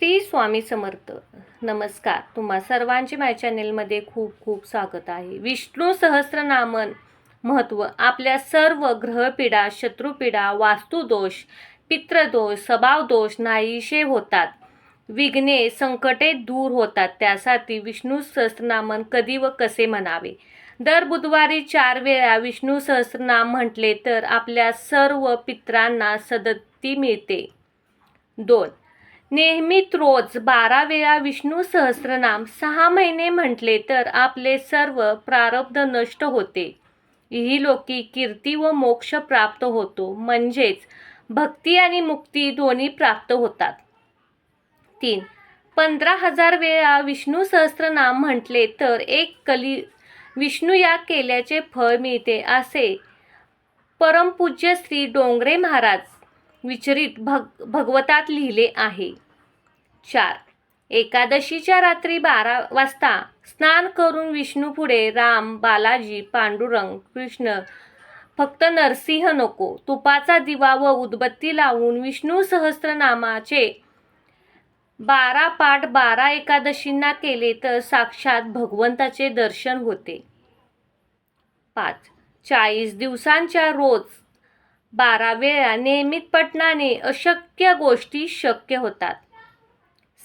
श्री स्वामी समर्थ. नमस्कार. तुम्हा सर्वांचे माझ्या चॅनेलमध्ये खूप खूप स्वागत आहे. विष्णू सहस्रनामन महत्त्व आपल्या सर्व ग्रहपीडा शत्रुपीडा वास्तुदोष पित्रदोष स्वभावदोष नाहीशे होतात. विघ्ने संकटे दूर होतात. त्यासाठी विष्णू सहस्रनामन कधी व कसे म्हणावे? दर बुधवारी चार वेळा विष्णू सहस्रनाम म्हटले तर आपल्या सर्व पित्रांना सदती मिळते. दोन नेहमीत रोज बारा वेळा विष्णू सहस्रनाम सहा महिने म्हटले तर आपले सर्व प्रारब्ध नष्ट होते. ही लोकी कीर्ती व मोक्ष प्राप्त होतो. म्हणजेच भक्ती आणि मुक्ती दोन्ही प्राप्त होतात. तीन. पंधरा हजार वेळा विष्णू सहस्रनाम म्हटले तर एक कली विष्णू या केल्याचे फळ मिळते असे परमपूज्य श्री डोंगरे महाराज विचरित भग भगवतात लिहिले आहे. चार. एकादशीच्या रात्री बारा वाजता स्नान करून विष्णू पुढे राम बालाजी पांडुरंग कृष्ण फक्त नरसिंह नको. तुपाचा दिवा व उदबत्ती लावून विष्णू सहस्रनामाचे बारा पाठ बारा एकादशींना केले तर साक्षात भगवंताचे दर्शन होते. पाच. चाळीस दिवसांच्या रोज बारा वेळा नियमित पठणाने अशक्य गोष्टी शक्य होतात.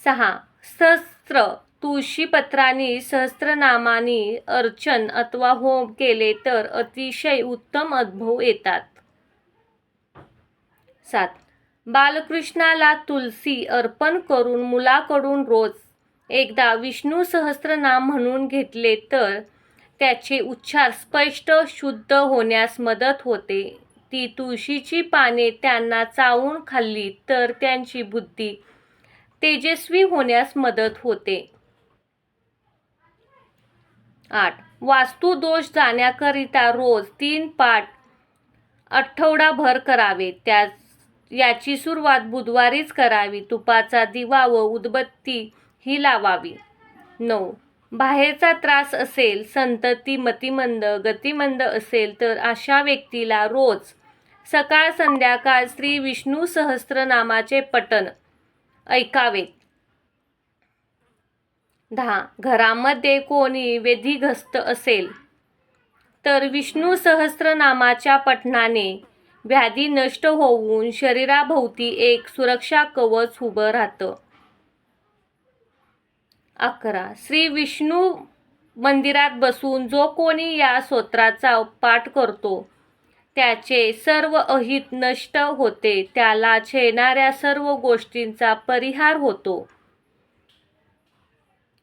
सहा. सहस्त्र तुळशीपत्रांनी सहस्त्रनामानी अर्चन अथवा होम केले तर अतिशय उत्तम अनुभव येतात. सात. बालकृष्णाला तुलसी अर्पण करून मुलाकडून रोज एकदा विष्णू सहस्त्रनाम म्हणून घेतले तर त्याचे उच्चार स्पष्ट शुद्ध होण्यास मदत होते. ती तुळशीची पाने त्यांना चावून खाल्ली तर त्यांची बुद्धी तेजस्वी होण्यास मदत होते. आठ. वास्तुदोष जाण्याकरिता रोज तीन पाठ आठवडाभर करावे. त्या याची सुरुवात बुधवारीच करावी. तुपाचा दिवा व उदबत्ती ही लावावी. नऊ. बाहेरचा त्रास असेल संतती मतिमंद गतिमंद असेल तर अशा व्यक्तीला रोज सकाळ संध्याकाळ श्री विष्णू सहस्त्रनामाचे पठण ऐकावेत दहा. घरामध्ये कोणी वेधीग्रस्त असेल तर विष्णू सहस्रनामाच्या पठणाने व्याधी नष्ट होऊन शरीराभोवती एक सुरक्षा कवच उभं राहतं. अकरा. श्री विष्णू मंदिरात बसून जो कोणी या स्तोत्राचा पाठ करतो त्याचे सर्व अहित नष्ट होते. त्याला छेणाऱ्या सर्व गोष्टींचा परिहार होतो.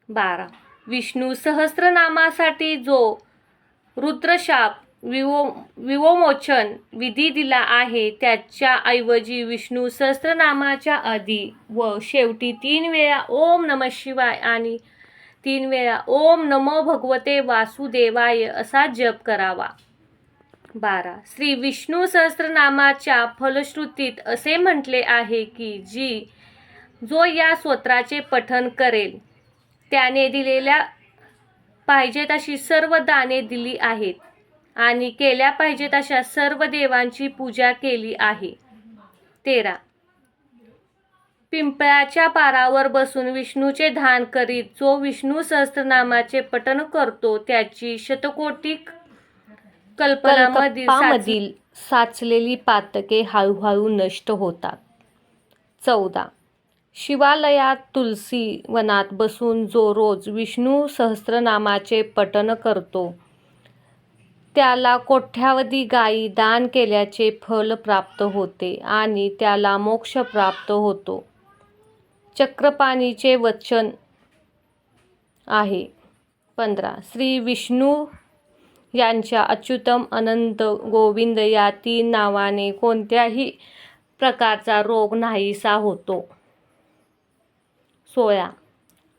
बारा. विष्णू सहस्रनामासाठी जो रुद्रशाप विवो विवोमोचन विधी दिला आहे त्याच्याऐवजी विष्णू सहस्रनामाच्या आधी व शेवटी तीन वेळा ओम नम शिवाय आणि तीन वेळा ओम नमो भगवते वासुदेवाय असा जप करावा. बारा. श्री विष्णू सहस्रनामाच्या फलश्रुतीत असे म्हटले आहे की जी जो या स्तोत्राचे पठन करेल त्याने दिलेल्या पाहिजेत अशी सर्व दाने दिली आहेत आणि केल्या पाहिजेत अशा सर्व देवांची पूजा केली आहे. तेरा. पिंपळाच्या पारावर बसून विष्णूचे धान करीत जो विष्णू सहस्रनामाचे पठन करतो त्याची शतकोटी कल्पनामधील साचलेली पातके हळूहळू नष्ट होतात. चौदा. शिवालयात तुलसी वनात बसून जो रोज विष्णू सहस्रनामाचे पठन करतो त्याला कोठ्यावधी गायी दान केल्याचे फल प्राप्त होते आणि त्याला मोक्ष प्राप्त होतो. चक्रपाणीचे वचन आहे. पंधरा. श्री विष्णू यांच्या अच्युतम अनंत गोविंद या तीन नावाने कोणत्याही प्रकारचा रोग नाहीसा होतो. सोळा.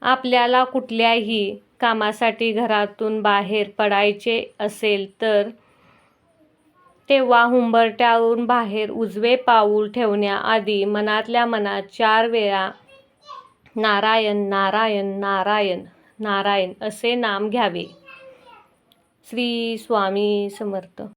आपल्याला कुठल्याही कामासाठी घरातून बाहेर पडायचे असेल तर तेव्हा हुंबरट्यावरून बाहेर उजवे पाऊल ठेवण्याआधी मनातल्या मनात चार वेळा नारायण नारायण नारायण नारायण असे नाम घ्यावे. श्री स्वामी समर्थ.